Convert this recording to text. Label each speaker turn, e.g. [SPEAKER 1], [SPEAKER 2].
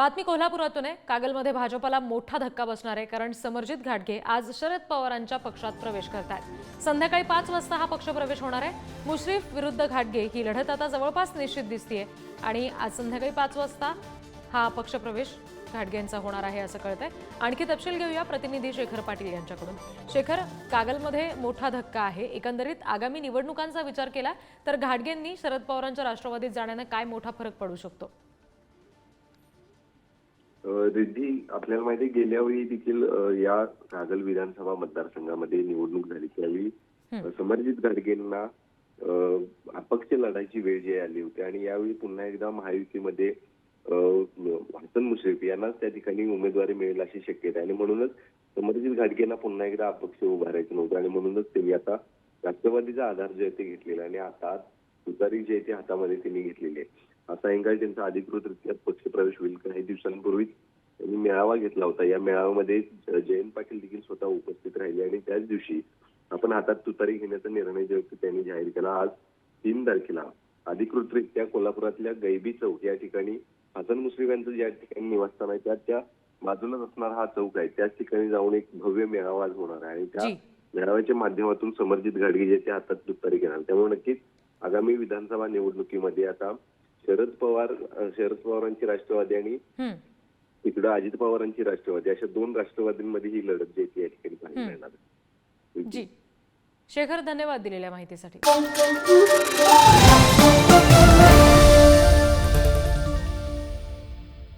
[SPEAKER 1] बातमी कोल्हापुरातून आहे. कागलमध्ये भाजपला मोठा धक्का बसणार आहे कारण समरजित घाटगे आज शरद पवारांच्या पक्षात प्रवेश करत आहेत संध्याकाळी पाच वाजता हा पक्ष प्रवेश होणार आहे. मुश्रीफ विरुद्ध घाटगे ही लढत आता जवळपास निश्चित दिसतीये. आणि आज संध्याकाळी पाच वाजता हा पक्षप्रवेश घाटगेंचा होणार आहे असं कळतंय. आणखी तपशील घेऊया प्रतिनिधी शेखर पाटील यांच्याकडून. शेखर कागलमध्ये मोठा धक्का आहे. एकंदरीत आगामी निवडणुकांचा विचार केला तर घाटगेंनी शरद पवारांच्या राष्ट्रवादीत जाण्यानं काय मोठा फरक पडू शकतो?
[SPEAKER 2] रिद्धी आपल्याला माहिती गेल्या वेळी देखील या कागल विधानसभा मतदारसंघामध्ये निवडणूक झाली. त्यावेळी समरजित गाडगेंना अ, अपक्ष लढायची वेळ जी आली होती आणि यावेळी पुन्हा एकदा महायुतीमध्ये हसन मुश्रीफ यांनाच त्या ठिकाणी उमेदवारी मिळेल अशी शक्यता आहे. आणि म्हणूनच समरजित घाटगेंना पुन्हा एकदा अपक्ष उभारायचं नव्हतं आणि म्हणूनच त्यांनी आता राष्ट्रवादीचा आधार जे आहे ते घेतलेला आहे आणि आता तुतारी जी आहे ती हातामध्ये त्यांनी घेतलेली आहे. आता सायंकाळी त्यांचा अधिकृतरित्या पक्षप्रवेश दिवसांपूर्वीच त्यांनी मेळावा घेतला होता. या मेळाव्यामध्ये जयंत पाटील देखील स्वतः उपस्थित राहिले आणि त्याच दिवशी आपण हातात तुतारी घेण्याचा निर्णय जो त्यांनी जाहीर केला. आज तीन तारखेला अधिकृतरित्या कोल्हापुरातल्या गैबी चौक या ठिकाणी हसन मुश्रीफ यांचं ज्या ठिकाणी निवासस्थान आहे त्या त्या बाजूलाच असणारा हा चौक आहे. त्याच ठिकाणी जाऊन एक भव्य मेळावा आज होणार आहे आणि त्या. मेळाव्याच्या माध्यमातून समर्जित गाडगे जे ते हातात तुतारी घेणार. त्यामुळे नक्कीच आगामी विधानसभा निवडणुकीमध्ये आता शरद पवार शरद पवारांची राष्ट्रवादी आणि
[SPEAKER 1] हम्म.
[SPEAKER 2] इकडं अजित पवारांची राष्ट्रवादी अशा दोन राष्ट्रवादींमध्ये ही लढत जी आहे ती या ठिकाणी पाहायला
[SPEAKER 1] हम्म.
[SPEAKER 2] मिळणार आहे.
[SPEAKER 1] जी शेखर धन्यवाद दिलेल्या माहितीसाठी